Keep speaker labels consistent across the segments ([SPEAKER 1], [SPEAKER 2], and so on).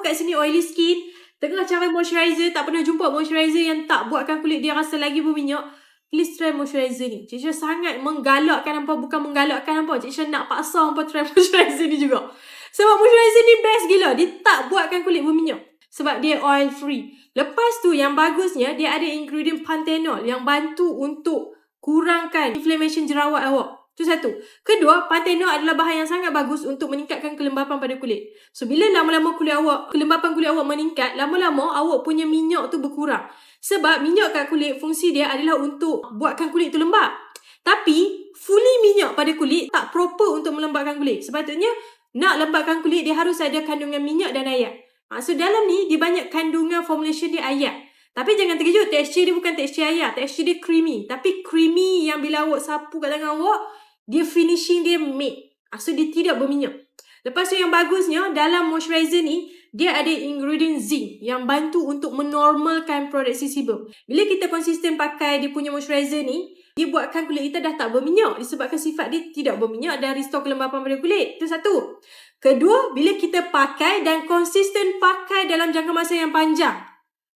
[SPEAKER 1] kat sini oily skin, tengah cari moisturizer, tak pernah jumpa moisturizer yang tak buatkan kulit dia rasa lagi berminyak, please try moisturizer ni. Cik Syah sangat menggalakkan hampa, bukan menggalakkan hampa. Cik Syah nak paksa hampa try moisturizer ni juga. Sebab moisturizer ni best gila. Dia tak buatkan kulit berminyak. Sebab dia oil free. Lepas tu yang bagusnya, dia ada ingredient panthenol yang bantu untuk kurangkan inflammation jerawat awak. Itu satu. Kedua, panthenol adalah bahan yang sangat bagus untuk meningkatkan kelembapan pada kulit. So, bila lama-lama kulit awak, kelembapan kulit awak meningkat, lama-lama awak punya minyak tu berkurang. Sebab minyak kat kulit, fungsi dia adalah untuk buatkan kulit tu lembap. Tapi, fully minyak pada kulit tak proper untuk melembabkan kulit. Sepatutnya, nak lembabkan kulit, dia harus ada kandungan minyak dan air. Ha, so, dalam ni, dia banyak kandungan formulation dia air. Tapi jangan terkejut, tekstur dia bukan tekstur air. Tekstur dia creamy. Tapi creamy yang bila awak sapu kat tangan awak, dia finishing dia matte. Ah, so dia tidak berminyak. Lepas tu yang bagusnya dalam moisturizer ni dia ada ingredient zinc yang bantu untuk menormalkan produksi sebum. Bila kita konsisten pakai dia punya moisturizer ni, dia buatkan kulit kita dah tak berminyak disebabkan sifat dia tidak berminyak dan restore kelembapan pada kulit. Itu satu. Kedua, bila kita pakai dan konsisten pakai dalam jangka masa yang panjang.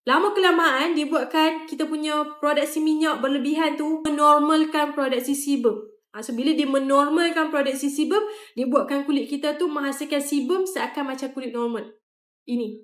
[SPEAKER 1] Lama kelamaan dia buatkan kita punya produksi minyak berlebihan tu menormalkan produksi sebum. Ha, so, bila dia menormalkan produksi sebum, dia buatkan kulit kita tu menghasilkan sebum seakan macam kulit normal. Ini.